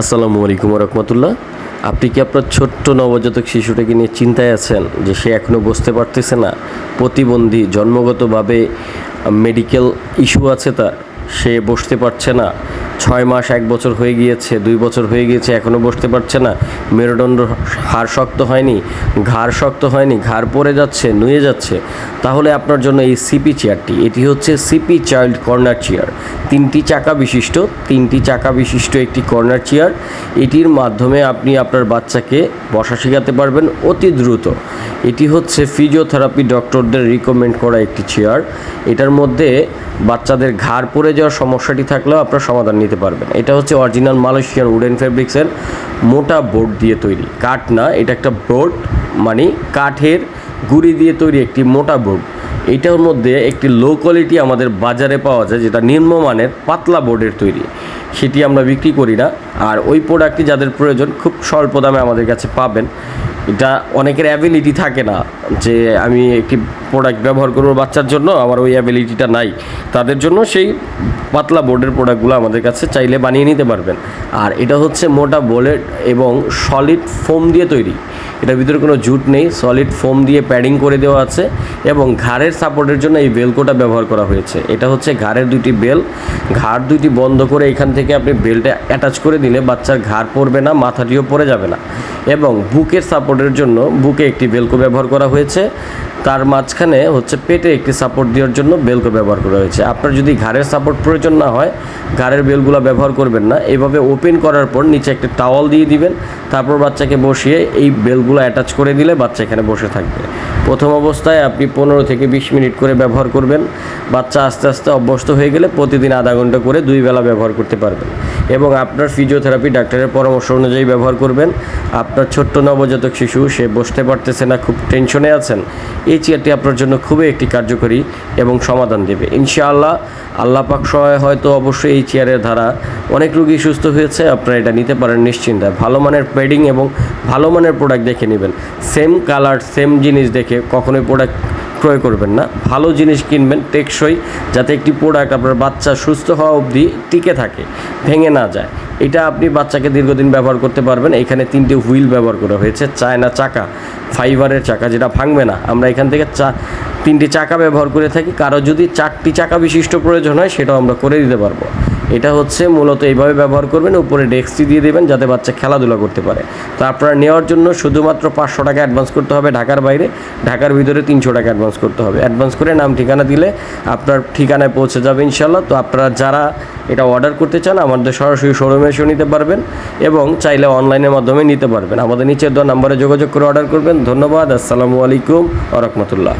আসসালামু আলাইকুম রহমতুল্লাহ। আপনি কি আপনার ছোট্ট নবজাতক শিশুটাকে নিয়ে চিন্তায় আছেন যে সে এখনও বুঝতে পারতেছে না? প্রতিবন্ধী, জন্মগতভাবে মেডিকেল ইস্যু আছে তার? সে বসতে পারছে না। ছয় মাস এক বছর হয়ে গিয়েছে, দুই বছর হয়ে গিয়েছে এখনও বসতে পারছে না। মেরুদণ্ড হাড় শক্ত হয়নি, ঘাড় শক্ত হয়নি, ঘাড় পড়ে যাচ্ছে, নুয়ে যাচ্ছে। তাহলে আপনার জন্য এই সিপি চেয়ারটি, এটি হচ্ছে সিপি চাইল্ড কর্নার চেয়ার। তিনটি চাকা বিশিষ্ট, তিনটি চাকা বিশিষ্ট একটি কর্নার চেয়ার। এটির মাধ্যমে আপনি আপনার বাচ্চাকে বসা শেখাতে পারবেন অতি দ্রুত। এটি হচ্ছে ফিজিওথেরাপি ডক্টরদের রিকমেন্ড করা একটি চেয়ার এটার মধ্যে বাচ্চাদের ঘাড় পড়ে যাওয়ার সমস্যাটি থাকলেও আপনার সমাধান নিতে পারবেন। এটা হচ্ছে অরিজিনাল মালয়েশিয়ান উডেন ফেব্রিক্সের মোটা বোর্ড দিয়ে তৈরি। কাঠ না, এটা একটা বোর্ড মানে কাঠের গুড়ি দিয়ে তৈরি একটি মোটা বোর্ড এটার মধ্যে একটি লো কোয়ালিটি আমাদের বাজারে পাওয়া যায়, যেটা নিম্নমানের পাতলা বোর্ডের তৈরি। সেটি আমরা বিক্রি করি না। আর ওই প্রোডাক্টটি যাদের প্রয়োজন, খুব স্বল্প দামে আমাদের কাছে পাবেন। এটা অনেকের অ্যাবিলিটি থাকে না। যে আমি একটি প্রোডাক্ট ব্যবহার করব বাচ্চার জন্য আমার ওই অ্যাবিলিটিটা নাই। তাদের জন্য সেই পাতলা বোর্ডের প্রোডাক্টগুলো আমাদের কাছে চাইলে বানিয়ে নিতে পারবেন। আর এটা হচ্ছে মোটা বোলেট এবং সলিড ফোম দিয়ে তৈরি। এটার ভিতরে কোনো জুট নেই সলিড ফোম দিয়ে প্যাডিং করে দেওয়া আছে এবং ঘাড়ের সাপোর্টের জন্য এই বেলকোটা ব্যবহার করা হয়েছে। এটা হচ্ছে ঘাড়ের দুটি বেল। ঘাড় দুটি বন্ধ করে এখান থেকে আপনি বেলটা অ্যাটাচ করে দিলে বাচ্চার ঘাড় পড়বে না, মাথাটিও পড়ে যাবে না। এবং বুকের সাপোর্টের জন্য বুকে একটি বেলকো ব্যবহার করা হয়েছে, তার মাঝখানে হচ্ছে পেটে একটি সাপোর্ট দেওয়ার জন্য বেলকো ব্যবহার করা হয়েছে। আপনার যদি ঘাড়ের সাপোর্ট প্রয়োজন না হয়, ঘাড়ের বেলগুলো ব্যবহার করবেন না। এভাবে ওপেন করার পর নিচে একটা টাওয়াল দিয়ে দিবেন, তারপর বাচ্চাকে বসিয়ে এই বেলগুলো অ্যাটাচ করে দিলে বাচ্চা এখানে বসে থাকবে। প্রথম অবস্থায় আপনি পনেরো থেকে বিশ মিনিট করে ব্যবহার করবেন। বাচ্চা আস্তে আস্তে অভ্যস্ত হয়ে গেলে প্রতিদিন আধা ঘণ্টা করে দুই বেলা ব্যবহার করতে পারবেন। এবং আপনার ফিজিওথেরাপি ডাক্তারের পরামর্শ অনুযায়ী ব্যবহার করবেন। আপনার ছোট্ট নবজাতক শিশু, সে বসতে পারতেছে না, খুব টেনশনে আছেন, এই চেয়ারটি আপনার জন্য খুবই একটি কার্যকরী এবং সমাধান দেবে। ইনশাআল্লাহ আল্লাহ পাক সহায় হয়তো অবশ্যই এই চেয়ারের ধারা অনেক রোগী সুস্থ হয়েছে, আপনারা এটা নিতে পারেন নিশ্চিন্তায় ভালো মানের প্যাডিং এবং ভালো মানের প্রোডাক্ট দেখে নেবেন। সেম কালার সেম জিনিস দেখে কখনোই প্রোডাক্ট ক্রয় করবেন না। ভালো জিনিস কিনবেন টেকসই, যাতে একটি প্রোডাক্ট আপনার বাচ্চা সুস্থ হওয়া অবধি টিকে থাকে, ভেঙে না যায়। এটা আপনি বাচ্চাকে দীর্ঘদিন ব্যবহার করতে পারবেন। এখানে তিনটি হুইল ব্যবহার করা হয়েছে, চায়না চাকা, ফাইবারের চাকা, যেটা ভাঙবে না। আমরা এখান থেকে চা, তিনটি চাকা ব্যবহার করে থাকি। কারও যদি চারটি চাকা বিশিষ্ট প্রয়োজন হয়, সেটাও আমরা করে দিতে পারব। এটা হচ্ছে মূলত এইভাবে ব্যবহার করবেন, উপরে ডেস্কটি দিয়ে দেবেন যাতে বাচ্চা খেলাধুলা করতে পারে। তো আপনারা নেওয়ার জন্য শুধুমাত্র পাঁচশো টাকা অ্যাডভান্স করতে হবে ঢাকার বাইরে। ঢাকার ভিতরে তিনশো টাকা অ্যাডভান্স করতে হবে। অ্যাডভান্স করে নাম ঠিকানা দিলে আপনার ঠিকানায় পৌঁছে যাবে ইনশাল্লাহ তো আপনারা যারা এটা অর্ডার করতে চান, আমাদের সরাসরি শোরুমে এসেও নিতে পারবেন এবং চাইলে অনলাইনের মাধ্যমে নিতে পারবেন। আমাদের নিচের দেওয়া নাম্বারে যোগাযোগ করে অর্ডার করবেন। ধন্যবাদ। আসসালামু আলাইকুম আ রহমতুল্লাহ।